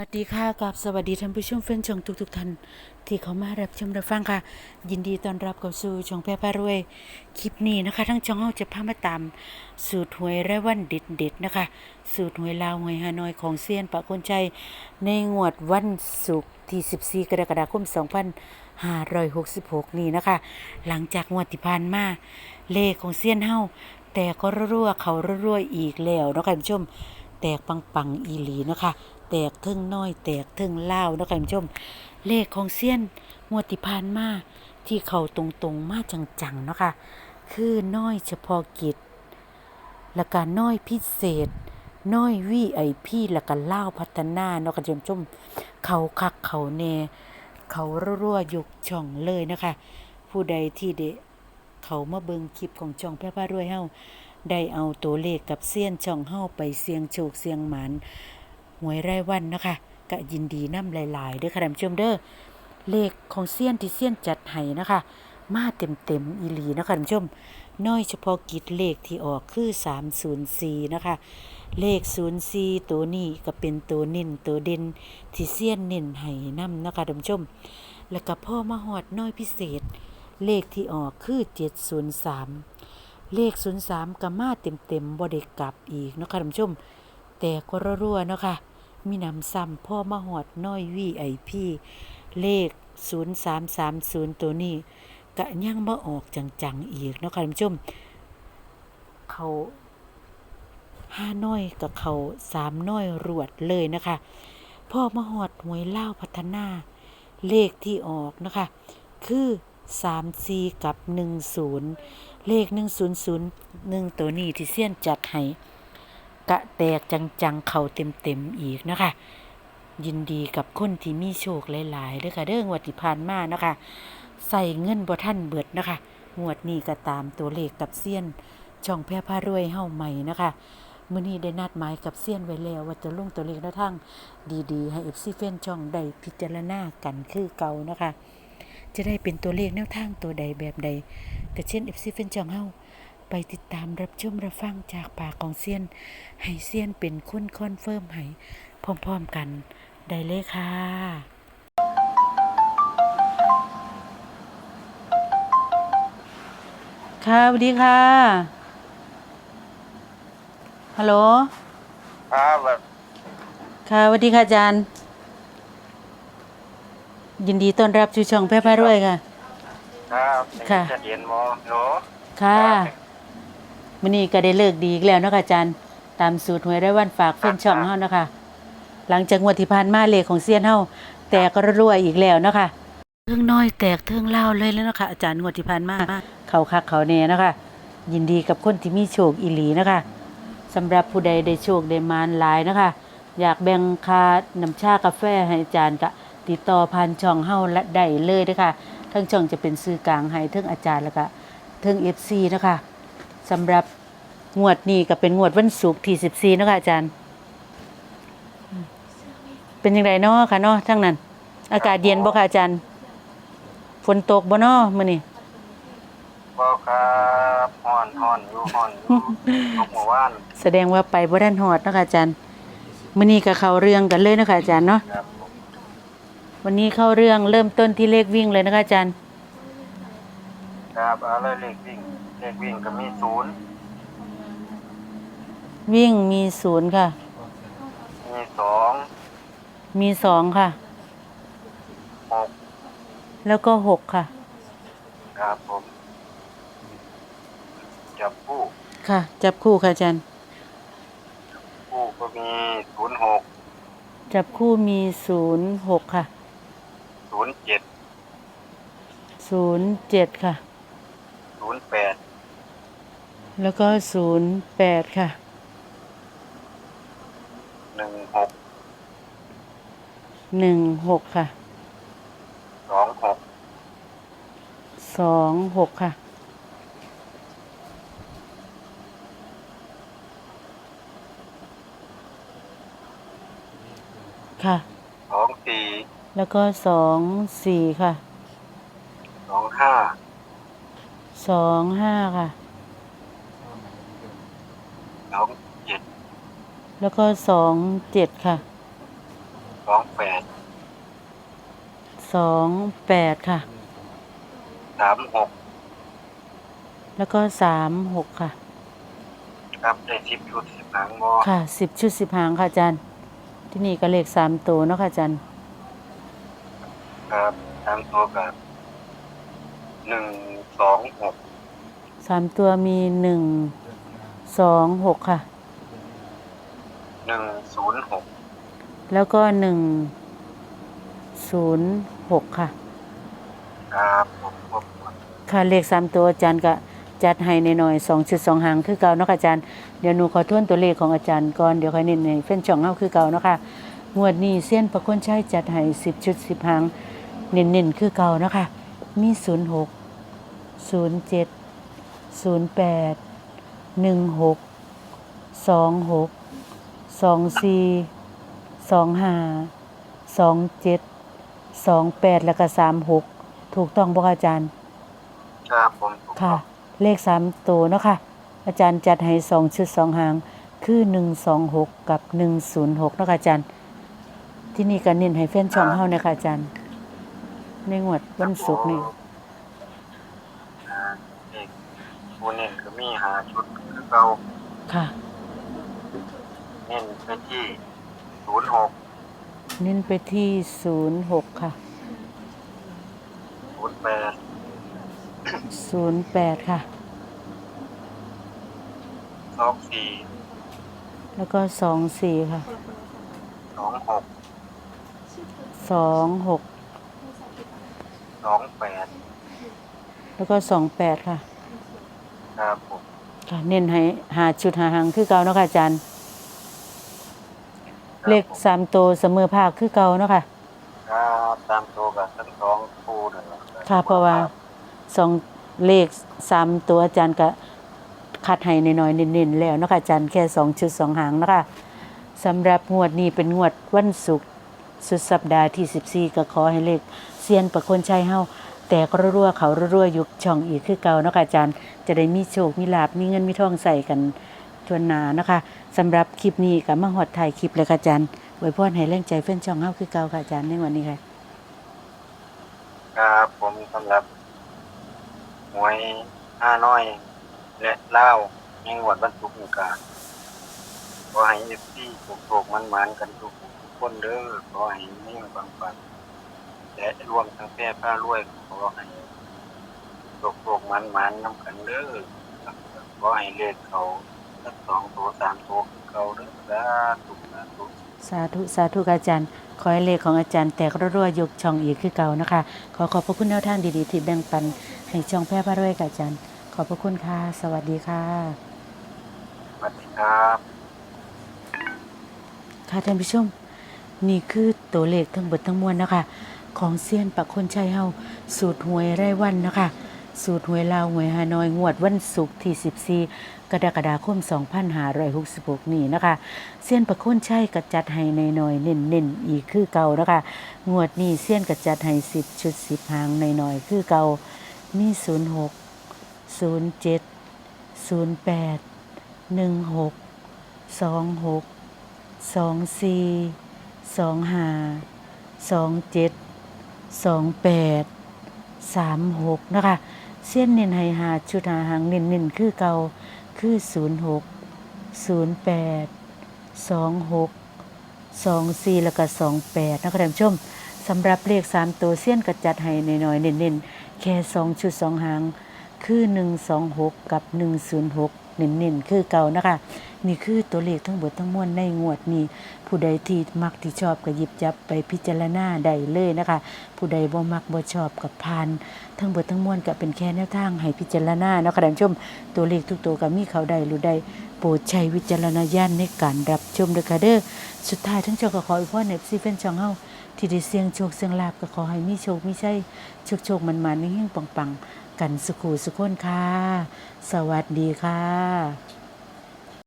สวัสดีค่ะกับสวัสดีท่านผู้ชมแฟนช่องทุกๆท่านที่เขามารับชมรับฟังค่ะ ยินดีต้อนรับเข้าสู่ช่องแพร่พารวย คลิปนี้นะคะ ทั้งช่องเฮาจะพามาตาม สูตรหวยรายวันเด็ดๆนะคะ สูตรหวยลาวหวยฮานอยของเซียนปะคนใจในงวดวันศุกร์ที่ 14 กรกฎาคม 2566 นี้นะคะ หลังจากงวดที่ผ่านมาเลขของเซียนเฮาแต่ก็รั่วเขารั่วอีกแล้วนะคะท่านผู้ชมแตกปังๆอีหลีนะคะ แตกทึ่งน้อย แตกทึ่งเล่านะคะท่านผู้ชม เลขของเซียนงวดที่ผ่านมาที่เขาตรงๆมาจังๆเนาะค่ะคือน้อยเฉพาะกิจ และการน้อยพิเศษ น้อยวีไอพีและการเล่าพัฒนาเนาะค่ะท่านผู้ชมเขาคักเขาแน่เขารั่วๆยกช่องเลยนะคะ ผู้ใดที่เดเขามาเบิงคลิปของช่องแพร่พารวยเฮาได้เอาตัวเลขกับเซียนช่องเฮาไปเสียงโชคเสียงหมาน หวยรายวันนะคะก็ยินดีน้ำหลายๆเด้อค่ะท่านผู้ชมเด้อเลขของเซียนที่เซียนจัดให้นะคะ มาเต็มๆอีหลีนะคะท่านผู้ชมน้อยเฉพาะกิจเลขที่ออกคือ 304 นะคะ เลข 04 ตัวนี้ก็เป็นตัวเน้นตัวเด่นที่เซียนเน้นให้นำนะคะท่านผู้ชม แล้วก็พ่อมาฮอดน้อยพิเศษ เลขที่ออกคือ 703 เลข 03ก็มาเต็มๆบ่ได้กลับอีกนะคะท่านผู้ชม แต่ก็รัวๆเนาะค่ะ มีนำซ้ำพ่อมาหอดน้อย VIP เลข 0330 ตัวนี้ก็ยังบ่ออกจังๆอีกเนาะค่ะท่านผู้ชม เขาห้าน้อยกับเขาสามน้อยรวดเลยนะคะ พ่อมาหอดหวยเล่าพัฒนา เลขที่ออกนะคะ คือ3 4กับ10เลข1001ตัวนี้ที่เซียนจัดให้ กะแตกจังๆ เข่าเต็มๆอีกนะคะ ยินดีกับคนที่มีโชคหลายๆเด้อค่ะเด้องวดที่ผ่านมานะคะ ใส่เงินบ่ท่านเบิดนะคะงวดนี้ก็ตามตัวเลขกับเซียน ช่องแพร่พารวยเฮ้าใหม่นะคะมื้อนี้ได้นัดหมายกับเซียนไว้แล้ว ว่าจะลงตัวเลขแนวทางดีๆ ให้ FC แฟนช่องได้พิจารณากันคือเก่านะคะ จะได้เป็นตัวเลขแนวทางตัวใดแบบใดก็เช่น FC แฟนช่องเฮ้า ไปติดตามรับชมรับฟังจากปากของเซียนให้เซียนเป็นคนคอนเฟิร์มให้พร้อมๆกันได้เลยค่ะค่ะสวัสดีค่ะ ฮัลโหล ครับแบบค่ะสวัสดีค่ะอาจารย์ ยินดีต้อนรับชูช่องแพร่พารวยค่ะ ครับค่ะจะเรียนหมอหนูค่ะ มื้อนี้ก็ได้เลิกดีอีกแล้วเนาะค่ะอาจารย์ ตามสูตรหวยได้วันฝากเฟ้นช่องเฮานะคะหลังจากงวดที่ผ่านมาเลขของเซียนเฮาแตกก็รั่วๆอีกแล้วเนาะค่ะเรื่องน้อยแตกเทิงเล่าวเลยแล้วเนาะค่ะอาจารย์งวดที่ผ่านมาเขาคักเขาแน่เนาะค่ะ ยินดีกับคนที่มีโชคอีหลีเนาะค่ะสำหรับผู้ใดได้โชคได้มานหลายเนาะค่ะอยากแบ่งค่าน้ำชากาแฟให้อาจารย์ก็ติดต่อผ่านช่องเฮาและได้เลยเด้อค่ะทั้งช่องจะเป็นสื่อกลางให้ทั้งอาจารย์แล้วก็ทั้ง FC เนาะคะ สำหรับงวดนี้ก็เป็นงวดวันศุกร์ที่14เนาะค่ะอาจารย์อืมเป็นยังไงเนาะค่ะเนาะทั้งนั้น อากาศเย็นบ่ค่ะอาจารย์ ฝนตกบ่เนาะมื้อนี้บอกครับห่อนห่อนอยู่ห่อนอยู่ตกเมื่อวานแสดงว่าไปบ่ทันฮอดเนาะค่ะอาจารย์มื้อนี้ก็เข้าเรื่องกันเลยเนาะค่ะอาจารย์เนาะครับผมวันนี้เข้าเรื่องเริ่มต้นที่เลขวิ่งเลยนะคะอาจารย์ ครับเอาเลยเลขวิ่ง เลขวิ่งก็มีศูนย์วิ่งมีศูนย์ค่ะ มีสองมีสองค่ะ หกแล้วก็หกค่ะ ครับผมจับผู้ค่ะ จับคู่ค่ะอาจารย์ผู้ก็มีศูนย์หกจับคู่มีศูนย์หกค่ะศูนย์เจ็ดศูนย์เจ็ดค่ะศูนย์แปด แล้วก็ศูนย์แปดค่ะ หนึ่งหกหนึ่งหกค่ะ สองหกสองหกค่ะ ค่ะ สองสี่แล้วก็สองสี่ค่ะ สองห้า สองห้าค่ะส องเจ็ดแล้วก็สองเจ็ดค่ะสสองแปดสองแปดค่ะ สามหกแล้วก็สามหกค่ะ ครับได้สิบชุดสิบหางบอค่ะสิบชุดสิบหางค่ะอาจารย์ ที่นี่ก็เลขสามตัวเนาะค่ะอาจารย์ครับตามตัวกับหนึ่งสองหกสามตัวมีหนึ่ง สองหกค่ะ หนึ่งศูนย์หกแล้วก็หนึ่งศูนย์หกค่ะ ครับผมผมค่ะเลขสามตัวอาจารย์ก็จัดให้ในหน่อยสองชุดสองหางคือเก่าเนาะค่ะอาจารย์เดี๋ยวหนูขอทวนตัวเลขของอาจารย์ก่อนเดี๋ยวค่อยเน้นในเฟ้นช่องเฮาคือเก่าเนาะค่ะงวดนี้เส้ยนประคนใช้จัดให้สิบชุดสิบหางเน้นๆคือเก่าเนาะค่ะมีศูนย์หกศูนย์เจ็ดศูนย์แปด หนึ่งหกสองหกสองสี่สองห้าสองเจ็ดสองแปดแล้วก็สามหกถูกต้องบ่คะอาจารย์ ครับผมถูกค่ะ ต้องเลขสามตัวเนาะค่ะ อาจารย์จัดให้สองชุดสองหาง คือหนึ่งสองหกกับหนึ่งศูนย์หกเนาะค่ะอาจารย์ ที่นี่ก็เน้นให้แฟนช่องเฮาเนยคะอาจารย์ ในงวดวันศุกร์นี่ อ่าเด็ กผู้เน้นก็มีหาชุดคือเก่าค่ะ เน้นไปที่ศูนย์หกเน้นไปที่ศูนย์หกค่ะศูนย์แปดศูนย์แปดค่ะ สองสี่แล้วก็สองสี่ค่ะสองหกสองหกสองแปดแล้วก็สองแปดค่ะ ครับผมค่ะเน้นให้หาชุดหาหางคือเก่าเนาะค่ะอาจารย์ เลขสามตัวเสมอภาคคือเก่าเนาะค่ะ ครับตามตัวกับทั้งสองคู่นั่นแหละค่ะเพราะว่าสองเลขสามตัวอาจารย์ก็คัดให้น้อยๆเน้นๆแล้วเนาะคะอาจารย์แค่สองชุดสองหางเนาะคะสำหรับงวดนี้เป็นงวดวันศุกร์สุดสัปดาห์ที่ 14 ก็ขอให้เลขเซียนประคนชัยเฮา แต่ก็รั่วๆเขารั่วๆยู่ช่องอีกคือเก่าเนาะค่ะอาจารย์จะได้มีโชคมีลาบมีเงินมีทองใส่กันทวนนานะคะสำหรับคลิปนี้ก็มาฮอดถ่ายคลิปเลยค่ะอาจารย์ไว้พรให้แรงใจเพื่อนช่องเฮาคือเก่าค่ะอาจารย์ในวันนี้ค่ะครับผมสำหรับหวยห้าน้อย และเล่าวยังหวดบรรทุกมีกาขอให้เอฟซีถูกโกมันมันๆกันทุกคนเด้อขอให้มิ่งฟังฟัง และรวมทั้งแพร่ผ้ารวยขอให้ถูกโกมันมันๆน้ำกันเด้อขอให้เลขเขาสักสองตัวสามตัวคือเขาเด้อสาธุสาธุสาธุสาธุค่ะอาจารย์ ขอให้เลขของอาจารย์แตกรั่วๆยกช่องอีกคือเก่านะคะ ขอขอบพระคุณแนวทางดีๆที่แบ่งปันให้ช่องแพร่พระด้วยค่ะอาจารย์ ขอบพระคุณค่ะ สวัสดีค่ะสวัสดีครับค่ะท่านผู้ชมนี่คือตัวเลขทั้งเบิดทั้งมวลนะคะ ของเซียนปักคนชัยเฮาสูตรหวยไร่วันนะคะสูตรหวยลาวหวยฮานอยงวดวันศุกร์ที่ 14 กรกฎาคม 2566 นี่นะคะเซียนประคนชัยกระจัดให้ในน้อยๆเน้นอีกคือเก่านะคะ งวดนี้เซียนกระจัดให้ 10 ชุด 10 หางในน้อยคือเก่ามี 06 07 08 16 26สอง สองแปดสามหกนะคะ เส้นเน้นให้หาชุดหาหางเน้นเน้นคือเก่าคือศูนย์หกศูนย์แปดสองหกสองสี่แล้วก็สองแปดนะคะท่านชมสำหรับเลขสามตัวเส้นกระจัดให้น้อยๆเน้นๆ แค่สองชุดสองหาง คือหนึ่งสองหกกับหนึ่งศูนย์หกเน้นๆ คือเก่านะคะ นี่คือตัวเลขทั้งหมดทั้งมวลในงวดนี้ ผู้ใดที่มักที่ชอบก็หยิบจับไปพิจารณาได้เลยนะคะ ผู้ใดบ่มักบ่ชอบกับพานทั้งหมดทั้งมวลก็เป็นแค่แนวทางให้พิจารณาเนาะค่ะท่านผู้ชมตัวเลขทุกตัวก็มีเขาได้หรือใดโปรดใช้วิจารณญาณในการรับชมด้วยค่ะเด้อสุดท้ายทั้งเจ้าก็ขออวยพรในซีเฟนช่องเฮาที่ได้เสียงโชคเสียงลาบก็ขอให้มีโชคมีชัยโชคโชคมันๆเฮงปังๆกันสุขูสุขคนค่ะ สวัสดีค่ะ